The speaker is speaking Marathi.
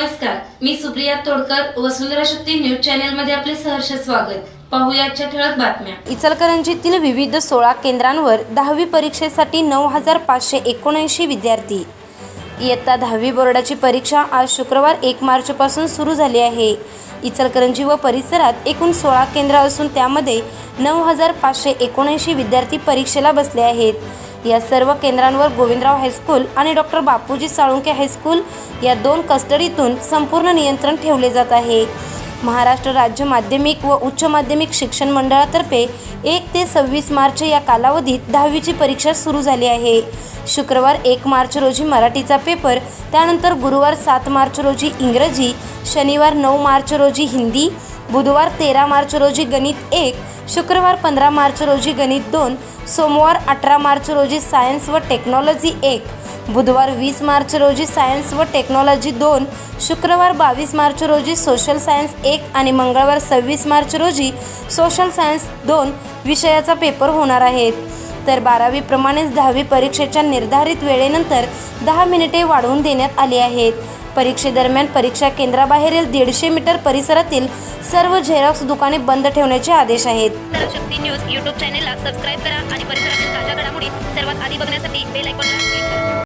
नमस्कार मी सुप्रिया तोडकर वसुंधरा शक्ती न्यूज चॅनलमध्ये आपले सहर्ष स्वागत. पाहूया ठळक बातम्या. इचलकरंजीतील विविध सोळा केंद्रांवर दहावी परीक्षेसाठी नऊ हजार पाचशे एकोणऐंशी विद्यार्थी. इयत्ता दहावी बोर्डाची परीक्षा आज शुक्रवार एक मार्चपासून सुरू झाली आहे. इचलकरंजी व परिसरात एकूण सोळा केंद्र असून त्यामध्ये नऊ हजार पाचशे एकोणऐंशी विद्यार्थी परीक्षेला बसले आहेत. या सर्व केंद्रांवर गोविंदराव हायस्कूल आणि doctor Bapuji Salunke high school या दोन कस्टडीतून संपूर्ण नियंत्रण ठेवले जात आहे. महाराष्ट्र राज्य माध्यमिक व उच्च माध्यमिक शिक्षण मंडळातर्फे एक ते सव्वीस मार्च या कालावधीत दहावीची परीक्षा सुरू झाली आहे. शुक्रवार एक मार्च रोजी मराठीचा पेपर त्यानंतर गुरुवार सात मार्च रोजी इंग्रजी शनिवार नऊ मार्च रोजी हिंदी बुधवार तेरा मार्च रोजी गणित एक शुक्रवार पंधरा मार्च रोजी गणित दोन सोमवार अठरा मार्च रोजी सायन्स व टेक्नॉलॉजी एक बुधवार वीस मार्च रोजी सायन्स व टेक्नॉलॉजी दोन शुक्रवार बावीस मार्च रोजी सोशल सायन्स एक आणि मंगळवार सव्वीस मार्च रोजी सोशल सायन्स दोन विषयाचा पेपर होणार आहेत. तर बारावीप्रमाणेच दहावी परीक्षेच्या निर्धारित वेळेनंतर दहा मिनिटे वाढवून देण्यात आली आहेत. परीक्षेदरम्यान परीक्षा केंद्राबाहेरील दीडशे मीटर परिसरातील सर्व झेरॉक्स दुकाने बंद ठेवण्याचे आदेश आहेत. शक्ती न्यूज यूट्यूब चॅनेलला सबस्क्राईब करा आणि परिसरातील ताज्या घडामोडी सर्वात आधी बघण्यासाठी बेल आयकॉनला